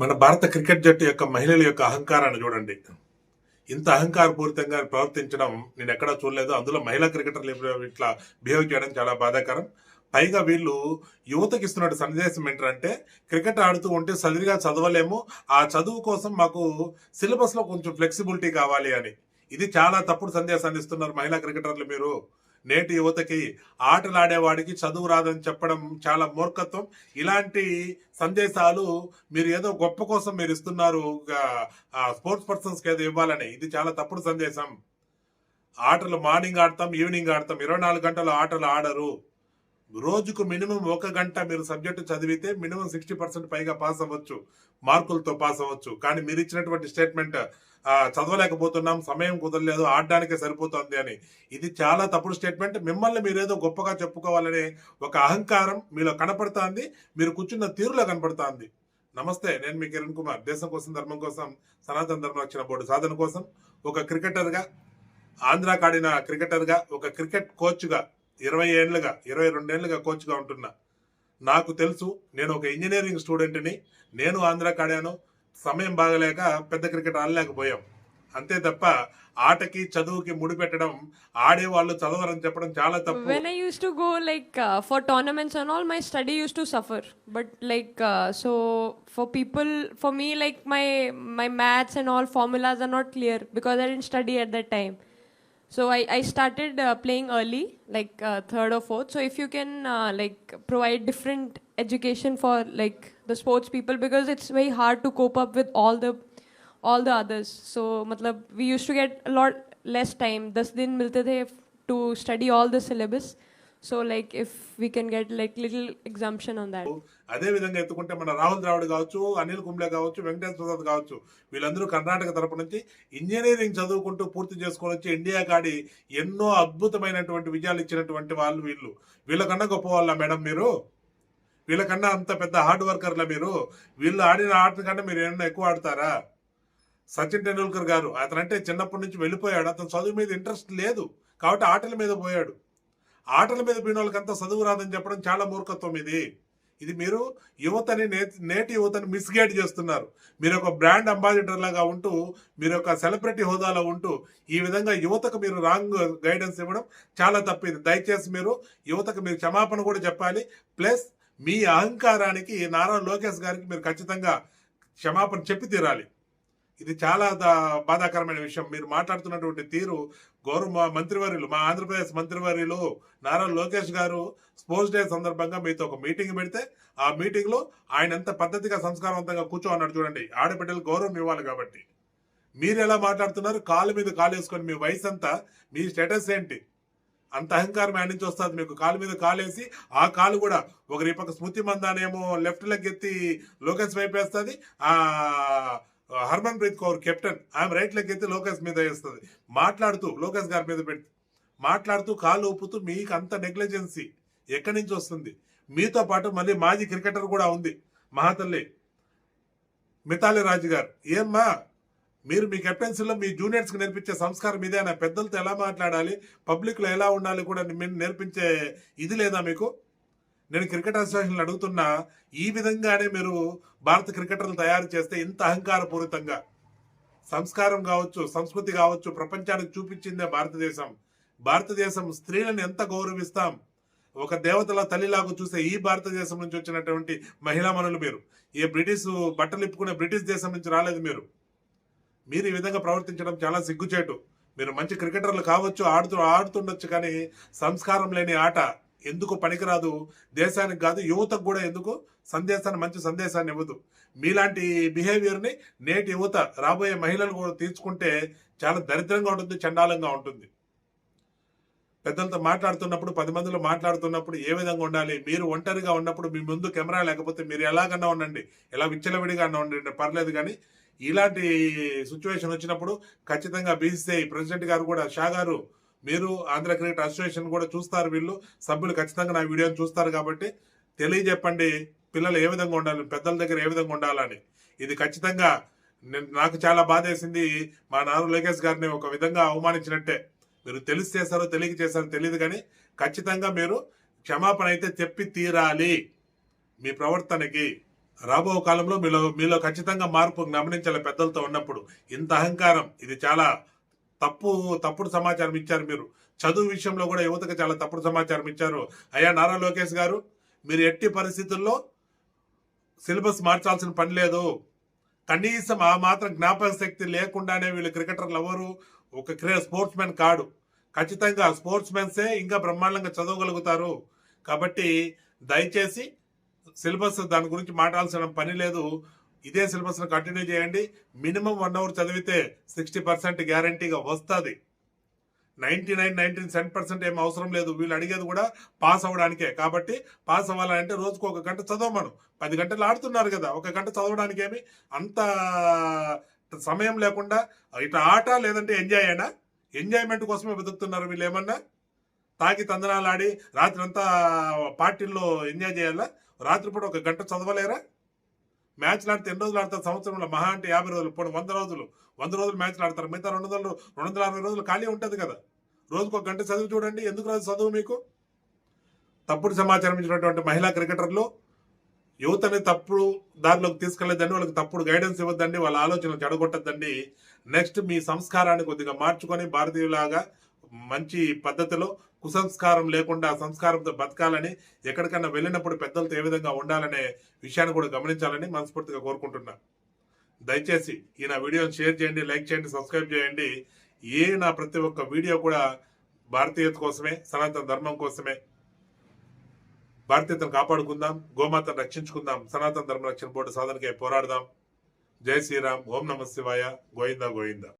మన భారత క్రికెట్ జట్టు యొక్క మహిళల యొక్క అహంకారాన్ని చూడండి. ఇంత అహంకారపూరితంగా ప్రవర్తించడం నేను ఎక్కడా చూడలేదు. అందులో మహిళా క్రికెటర్లు ఇట్లా బిహేవ్ చేయడం చాలా బాధాకరం. పైగా వీళ్ళు యువతకి ఇస్తున్న సందేశం ఏంటంటే క్రికెట్ ఆడుతూ ఉంటే సదిరిగా చదవలేము. ఆ చదువు కోసం మాకు సిలబస్లో కొంచెం ఫ్లెక్సిబిలిటీ కావాలి అని. ఇది చాలా తప్పుడు సందేశాన్ని ఇస్తున్నారు మహిళా క్రికెటర్లు మీరు. నేటి యువతకి ఆటలు ఆడేవాడికి చదువు రాదని చెప్పడం చాలా మూర్ఖత్వం. ఇలాంటి సందేశాలు మీరు ఏదో గొప్ప కోసం మీరు ఇస్తున్నారు స్పోర్ట్స్ పర్సన్స్కి ఏదో ఇవ్వాలని. ఇది చాలా తప్పుడు సందేశం. ఆటలు మార్నింగ్ ఆడతాం ఈవినింగ్ ఆడతాం. ఇరవై నాలుగు గంటలు ఆటలు ఆడరు. రోజుకు మినిమం ఒక గంట మీరు సబ్జెక్టు చదివితే మినిమం సిక్స్టీ పర్సెంట్ పైగా పాస్ అవ్వచ్చు మార్కులతో పాస్ అవ్వచ్చు. కానీ మీరు ఇచ్చినటువంటి స్టేట్మెంట్ చదవలేకపోతున్నాం సమయం కుదరలేదు ఆడడానికే సరిపోతుంది అని. ఇది చాలా తప్పుడు స్టేట్మెంట్ మిమ్మల్ని మీరేదో గొప్పగా చెప్పుకోవాలనే ఒక అహంకారం మీలో కనపడుతోంది. మీరు కూర్చున్న తీరులో కనపడుతోంది. నమస్తే నేను మీ కిరణ్ కుమార్. దేశం కోసం ధర్మం కోసం సనాతన ధర్మ రక్షణ బోర్డు సాధన కోసం ఒక క్రికెటర్గా ఆంధ్రా కాడిన క్రికెటర్గా ఒక క్రికెట్ కోచ్గా ఇరవై ఏళ్ళుగా ఇరవై రెండేళ్ళుగా కోచ్గా ఉంటున్నా. నాకు తెలుసు నేను ఒక ఇంజనీరింగ్ స్టూడెంట్ని నేను ఆంధ్రాకి ఆడాను సమయం బాగలేక పెద్ద క్రికెట్ ఆడలేకపోయాం. అంతే తప్ప ఆటకి చదువుకి ముడిపెట్టడం ఆడే వాళ్ళు చదవరని చెప్పడం చాలా తప్పు. When I use to go like for tournaments and all my study use to suffer but like so for people for me like my my maths and all formulas are not clear because I didn't study at that time So I, I started uh, playing early, like uh, third or fourth. So if you can uh, like provide different education for like the sports people because it's very hard to cope up with all the all the others. So matlab, we used to get a lot less time. 10 din milte the to study all the syllabus. So like if we can get like little exemption on that అదే విధంగా ఎత్తుకుంటే మన రాహుల్ ద్రావిడ్ కావచ్చు అనిల్ కుంబ్లే కావచ్చు వెంకటేశ్వర ప్రసాద్ కావచ్చు వీళ్ళందరూ కర్ణాటక తరపు నుంచి ఇంజనీరింగ్ చదువుకుంటూ పూర్తి చేసుకొని వచ్చి ఇండియా కాడి ఎన్నో అద్భుతమైనటువంటి విజయాలు ఇచ్చినటువంటి వాళ్ళు వీళ్ళు. వీళ్ళకన్నా గొప్ప వాళ్ళ మేడం మీరు? వీళ్ళకన్నా అంత పెద్ద హార్డ్ వర్కర్ల మీరు? వీళ్ళు ఆడిన ఆట కన్నా మీరు ఏమన్నా ఎక్కువ ఆడతారా? సచిన్ టెండూల్కర్ గారు అతనంటే చిన్నప్పటి నుంచి వెళ్ళిపోయాడు. అతను చదువు మీద ఇంట్రెస్ట్ లేదు. కాబట్టి ఆటల మీద పోయాడు. ఆటల మీద పోయిన వాళ్ళకంతా చదువు రాదని చెప్పడం చాలా మూర్ఖత్వం ఇది. ఇది మీరు యువతని నే- నేటి యువతని మిస్గైడ్ చేస్తున్నారు. మీరు ఒక బ్రాండ్ అంబాసిడర్ లాగా ఉంటూ మీరు ఒక సెలబ్రిటీ హోదాలో ఉంటూ ఈ విధంగా యువతకు మీరు రాంగ్ గైడెన్స్ ఇవ్వడం చాలా తప్పింది. దయచేసి మీరు యువతకు మీరు క్షమాపణ కూడా చెప్పాలి. ప్లస్ మీ అహంకారానికి నారా లోకేష్ గారికి మీరు ఖచ్చితంగా క్షమాపణ చెప్పి తీరాలి. ఇది చాలా దా- బాధాకరమైన విషయం. మీరు మాట్లాడుతున్నటువంటి తీరు గౌరవ మా మంత్రివర్యులు మా ఆంధ్రప్రదేశ్ మంత్రివర్యులు నారా లోకేష్ గారు స్పోర్ట్స్ డే సందర్భంగా మీతో ఒక మీటింగ్ పెడితే ఆ మీటింగ్లో ఆయన ఎంత పద్ధతిగా సంస్కారవంతంగా కూర్చో అన్నాడు చూడండి. ఆడబిడ్డలు గౌరవం ఇవ్వాలి కాబట్టి. మీరు ఎలా మాట్లాడుతున్నారు? కాలు మీద కాలు వేసుకొని మీ వయసు అంతా మీ స్టేటస్ ఏంటి? అంత అహంకారం ఆయన నుంచి వస్తుంది. మీకు కాలు మీద కాలు వేసి ఆ కాలు కూడా ఒకరి పక్క స్మృతి మందానేమో లెఫ్ట్ లెగ్ ఎత్తి లోకేష్ వైపు వేస్తుంది. ఆ హర్మన్ ప్రీత్ కౌర్ కెప్టెన్. ఆమె రైట్ లెగ్ అయితే లోకేష్ మీద వేస్తుంది. మాట్లాడుతూ లోకేష్ గారి మీద పెట్టి మాట్లాడుతూ కాలు ఊపుతూ మీకు అంత నెగ్లిజెన్సీ ఎక్కడి నుంచి వస్తుంది? మీతో పాటు మళ్ళీ మాజీ క్రికెటర్ కూడా ఉంది మహాతల్లి. మితాలి రాజు గారు ఏమ్మా మీరు మీ కెప్టెన్సీలో మీ జూనియర్స్కి నేర్పించే సంస్కారం ఇదేనా? పెద్దలతో ఎలా మాట్లాడాలి? పబ్లిక్లో ఎలా ఉండాలి కూడా మీరు నేర్పించే ఇది లేదా మీకు? నేను క్రికెట్ అసోసియేషన్ అడుగుతున్నా ఈ విధంగానే మీరు భారత క్రికెటర్లు తయారు చేస్తే ఇంత అహంకారపూరితంగా సంస్కారం కావచ్చు సంస్కృతి కావచ్చు ప్రపంచానికి చూపించిందే భారతదేశం. భారతదేశం స్త్రీలను ఎంత గౌరవిస్తాం? ఒక దేవతల తల్లిలాగా చూసే ఈ భారతదేశం నుంచి వచ్చినటువంటి మహిళా మనులు మీరు. ఈ బ్రిటిష్ బట్టలు ఇప్పుకునే బ్రిటిష్ దేశం నుంచి రాలేదు మీరు. మీరు ఈ విధంగా ప్రవర్తించడం చాలా సిగ్గుచేటు. మీరు మంచి క్రికెటర్లు కావచ్చు ఆడుతూ ఆడుతుండొచ్చు కానీ సంస్కారం లేని ఆట. ఎందుకు పనికిరాదు? దేశానికి కాదు యువతకు కూడా ఎందుకు? సందేశాన్ని మంచి సందేశాన్ని ఇవ్వదు. మీలాంటి బిహేవియర్ని నేటి యువత రాబోయే మహిళలు కూడా తీర్చుకుంటే చాలా దరిద్రంగా ఉంటుంది చండాలంగా ఉంటుంది. పెద్దలతో మాట్లాడుతున్నప్పుడు పది మందిలో మాట్లాడుతున్నప్పుడు ఏ విధంగా ఉండాలి? మీరు ఒంటరిగా ఉన్నప్పుడు మీ ముందు కెమెరా లేకపోతే మీరు ఎలాగన్నా ఉండండి. ఎలా విచ్చలవిడిగా ఉండండి పర్లేదు కానీ ఇలాంటి సిచ్యువేషన్ వచ్చినప్పుడు ఖచ్చితంగా బీసీసీఐ ప్రెసిడెంట్ గారు కూడా షా గారు మీరు ఆంధ్ర క్రికెట్ అసోసియేషన్ కూడా చూస్తారు వీళ్ళు. సభ్యులు ఖచ్చితంగా నా వీడియోని చూస్తారు కాబట్టి తెలియజెప్పండి పిల్లలు ఏ విధంగా ఉండాలి పెద్దల దగ్గర ఏ విధంగా ఉండాలని. ఇది ఖచ్చితంగా నేను- నాకు చాలా బాధేసింది. మా నారు లోకేష్ గారిని ఒక విధంగా అవమానించినట్టే. మీరు తెలిసి చేశారో తెలియక చేశారో తెలియదు కానీ ఖచ్చితంగా మీరు క్షమాపణ అయితే చెప్పి తీరాలి మీ ప్రవర్తనకి. రాబో కాలంలో మీలో మీలో ఖచ్చితంగా మార్పు గమనించాలి పెద్దలతో ఉన్నప్పుడు. ఇంత అహంకారం ఇది చాలా తప్పు తప్పుడు సమాచారం ఇచ్చారు మీరు. చదువు విషయంలో కూడా యువతకు చాలా తప్పుడు సమాచారం ఇచ్చారు. అయ్యా నారా లోకేష్ గారు మీరు ఎట్టి పరిస్థితుల్లో సిలబస్ మార్చాల్సిన పని లేదు. కనీసం ఆ మాత్రం జ్ఞాపక శక్తి లేకుండానే వీళ్ళు క్రికెటర్లు ఎవరు? ఒక క్రికెట్ స్పోర్ట్స్ మెన్ కాడు. ఖచ్చితంగా స్పోర్ట్స్ మెన్సే ఇంకా బ్రహ్మాండంగా చదవగలుగుతారు. కాబట్టి దయచేసి సిలబస్ దాని గురించి మాట్లాడాల్సిన పని లేదు. ఇదే సిలబస్ కంటిన్యూ చేయండి. మినిమం వన్ అవర్ చదివితే సిక్స్టీ పర్సెంట్ గ్యారంటీగా వస్తుంది. Ninety nine nineteen seven percent ఏం అవసరం లేదు. వీళ్ళు అడిగేది కూడా పాస్ అవ్వడానికే. కాబట్టి పాస్ అవ్వాలంటే రోజుకు ఒక గంట చదవమను పది గంటలు ఆడుతున్నారు కదా ఒక గంట చదవడానికి ఏమి అంత సమయం లేకుండా ఇట్లా ఆట లేదంటే ఎంజాయ్ అయినా ఎంజాయ్మెంట్ కోసమే బతుకుతున్నారు వీళ్ళు ఏమన్నా? తాగి తందనాలు ఆడి రాత్రి అంతా పార్టీల్లో ఎంజాయ్ చేయాలా? రాత్రిపూట ఒక గంట చదవలేరా? మ్యాచ్లు ఆడితే ఎన్ని రోజులు ఆడతారు? సంవత్సరంలో మహా అంటే యాభై రోజులు పోనీ వంద రోజులు. వంద రోజులు మ్యాచ్లు ఆడతారు. మిగతా రెండు వందలు రెండు వందల అరవై రోజులు ఖాళీ ఉంటుంది కదా. రోజుకు ఒక గంట చదువు చూడండి. ఎందుకు రాదు చదువు మీకు? తప్పుడు సమాచారం ఇచ్చినటువంటి మహిళా క్రికెటర్లు యువతని తప్పుడు దారిలోకి తీసుకెళ్ళేదండి వాళ్ళకి తప్పుడు గైడెన్స్ ఇవ్వద్దండి వాళ్ళ ఆలోచనలు చెడగొట్టద్దండి. నెక్స్ట్ మీ సంస్కారాన్ని కొద్దిగా మార్చుకొని భారతీయులాగా మంచి పద్ధతిలో కుసంస్కారం లేకుండా సంస్కారంతో బతకాలని ఎక్కడికన్నా వెళ్ళినప్పుడు పెద్దలతో ఏ విధంగా ఉండాలనే విషయాన్ని కూడా గమనించాలని మనస్ఫూర్తిగా కోరుకుంటున్నా. దయచేసి ఈ నా వీడియోని షేర్ చేయండి లైక్ చేయండి సబ్స్క్రైబ్ చేయండి. ఏ నా ప్రతి ఒక్క వీడియో కూడా భారతీయత కోసమే సనాతన ధర్మం కోసమే. భారతీయతను కాపాడుకుందాం గోమాతను రక్షించుకుందాం సనాతన ధర్మ రక్షణ బోర్డు సాధనకై పోరాడదాం. జై శ్రీరామ్ ఓం నమ శివాయ గోవిందా గోవిందా.